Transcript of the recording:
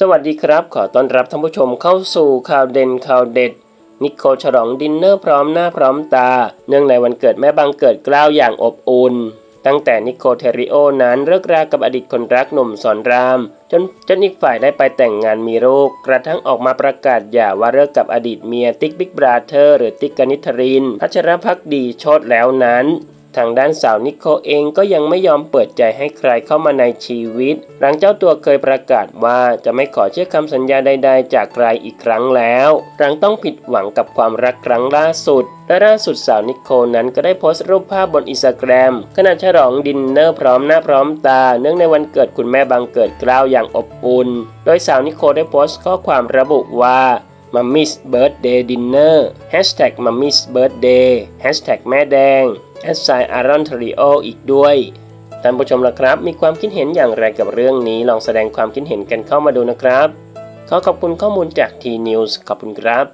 สวัสดีครับ ขอต้อนรับท่านผู้ชมเข้าสู่ข่าวเด่นข่าวเด็ด นิโคฉลองดินเนอร์พร้อมหน้าพร้อมตา เนื่องในวันเกิดแม่บังเกิดกล้าวอย่างอบอุ่น ตั้งแต่นิโคเทริโอนั้นเลิกรากับอดีตคนรักหนุ่มสอนราม จนจนอีกฝ่ายได้ไปแต่งงานมีลูกกระทั่งออกมาประกาศหย่าว่าเลิกกับอดีตเมียติ๊กบิ๊กบราเธอร์หรือติ๊กกนิษฐรินพัชรพักดีโชดแล้วนั้น ทางด้านสาวนิโคเองก็ยังไม่ยอมเปิดใจให้ใครเข้ามาในชีวิต หลังเจ้าตัวเคยประกาศว่าจะไม่ขอเชื่อคำสัญญาใด ๆ จากใครอีกครั้งแล้ว หลังต้องผิดหวังกับความรักครั้งล่าสุดและล่าสุดสาวนิโคนั้นก็ได้โพสต์รูปภาพบนอินสตาแกรมขณะฉลองดินเนอร์พร้อมหน้าพร้อมตา เนื่องในวันเกิดคุณแม่บังเกิดกล้าวอย่างอบอุ่น โดยสาวนิโคได้โพสต์ข้อความระบุว่ามัมมี่เบิร์ดเดย์ดินเนอร์แฮชแท็กมัมมี่เบิร์ดเดย์แฮชแท็กแม่แดง แอดไซอารอนทริโออีกด้วยท่านผู้ชมล่ะครับ มีความคิดเห็นอย่างไรกับเรื่องนี้ ลองแสดงความคิดเห็นกันเข้ามาดูนะครับ ขอขอบคุณข้อมูลจากทีนิวส์ขอบคุณครับ